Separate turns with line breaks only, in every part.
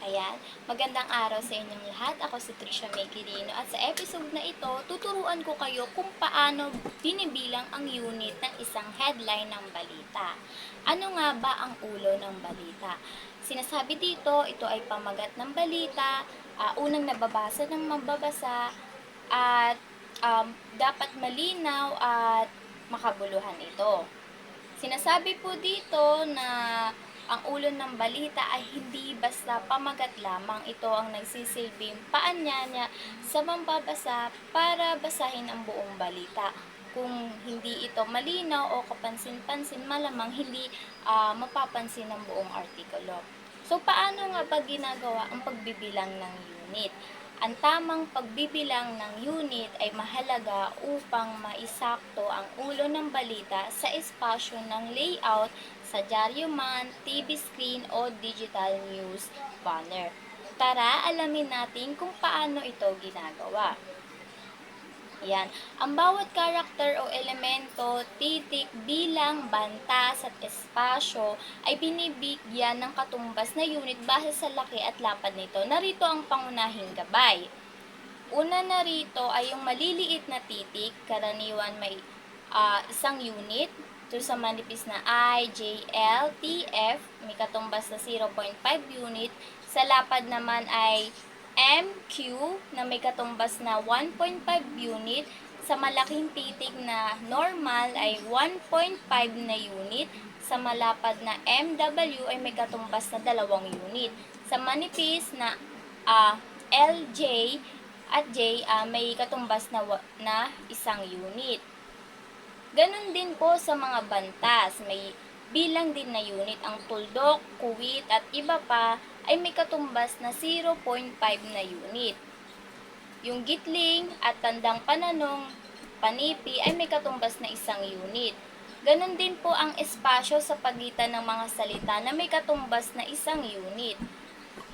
Ayan, magandang araw sa inyong lahat. Ako si Trisha May Quirino at sa episode na ito, tuturuan ko kayo kung paano binibilang ang unit ng isang headline ng balita. Ano nga ba ang ulo ng balita? Sinasabi dito, ito ay pamagat ng balita, ah, unang nababasa ng mababasa, at um, dapat malinaw at makabuluhan ito. Sinasabi po dito na ang ulo ng balita ay hindi basta pamagat lamang. Ito ang nagsisilbing paanyaya sa mambabasa para basahin ang buong balita. Kung hindi ito malinaw o kapansin-pansin, malamang hindi ah, mapapansin ang buong artikulo. So, paano nga ba ginagawa ang pagbibilang ng unit? Ang tamang pagbibilang ng unit ay mahalaga upang maisakto ang ulo ng balita sa espasyo ng layout sa dyaryo man, TV screen o digital news banner. Tara, alamin natin kung paano ito ginagawa. Yan. Ang bawat karakter o elemento, titik, bilang, bantas at espasyo ay binibigyan ng katumbas na unit base sa laki at lapad nito. Narito ang pangunahing gabay. Una na rito ay yung maliliit na titik, karaniwan may ah, isang unit. Ito sa manipis na I, J, L, T, F, may katumbas na 0.5 unit. Sa lapad naman ay MQ na may katumbas na 1.5 unit. Sa malaking titik na normal ay 1.5 na unit. Sa malapad na MW ay may katumbas na 2 unit. Sa manipis na ah, LJ at J ah, may katumbas na, na isang unit. Ganon din po sa mga bantas, may bilang din na unit ang tuldok, kuwit at iba pa ay may katumbas na 0.5 na unit. Yung gitling at tandang pananong panipi ay may katumbas na isang unit. Ganon din po ang espasyo sa pagitan ng mga salita na may katumbas na isang unit.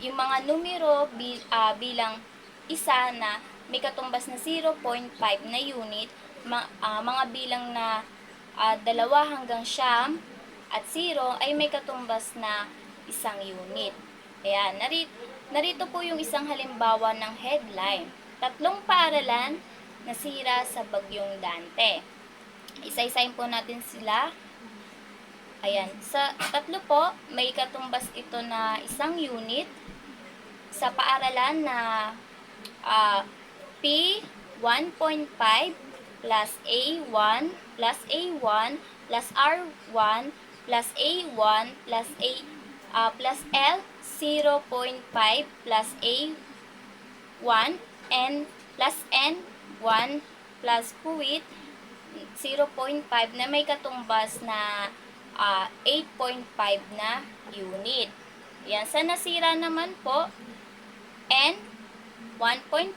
Yung mga numero bi- ah, bilang isa na may katumbas na 0.5 na unit, ma- ah, mga bilang na ah, dalawa hanggang siyam at 0 ay may katumbas na isang unit. Ayan, narito, narito po yung isang halimbawa ng headline. Tatlong paaralan nasira sa bagyong Dante. Isa-isahin po natin sila. Ayan, sa tatlo po, may katumbas ito na isang unit. Sa paaralan na ah, P 1.5 plus A1 plus A1 plus R1 plus A1 plus A ah, plus L 0.5 plus A1 N plus N1 plus puwit 0.5 na may katumbas na ah, 8.5 na unit. Yan. Sa nasira naman po, N 1.5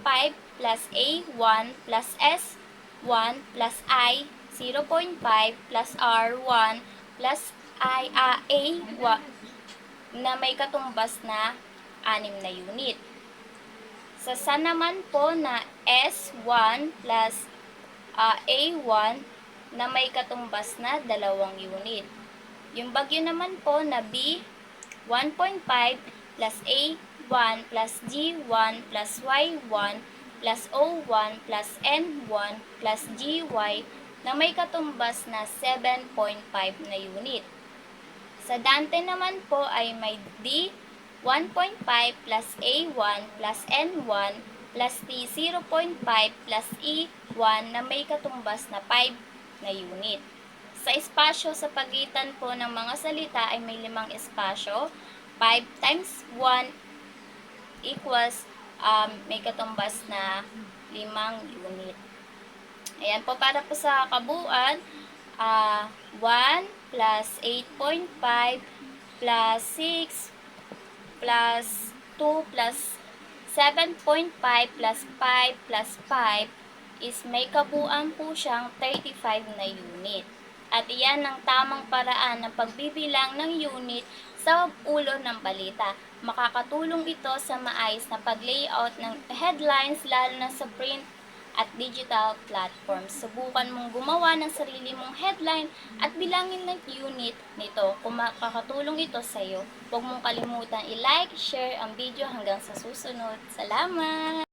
plus A1 plus S1 plus I 0.5 plus R1 plus I ah, A1 na may katumbas na 6 na unit. Sa sa naman po na S1 plus ah, A1 na may katumbas na 2 unit. Yung bagyo naman po na B 1.5 plus A1 plus G1 plus Y1 plus O1 plus N1 plus GY na may katumbas na 7.5 na unit. Sa Dante naman po ay may D 1.5 plus A1 plus N1 plus T 0.5 plus E1 na may katumbas na 5 na unit. Sa espasyo sa pagitan po ng mga salita ay may limang espasyo. 5 times 1 equals um, may katumbas na limang unit. Ayan po, para po sa kabuuan, ah 1 plus 8.5 plus 6 plus 2 plus 7.5 plus 5 plus 5 is may kabuuan po siyang 35 na unit. At iyan ang tamang paraan ng pagbibilang ng unit sa ulo ng balita. Makakatulong ito sa maayos na pag-layout ng headlines lalo na sa print at digital platforms. Subukan mong gumawa ng sarili mong headline at bilangin ng unit nito. Kung makakatulong ito sa iyo, huwag mong kalimutan i-like, share ang video hanggang sa susunod. Salamat!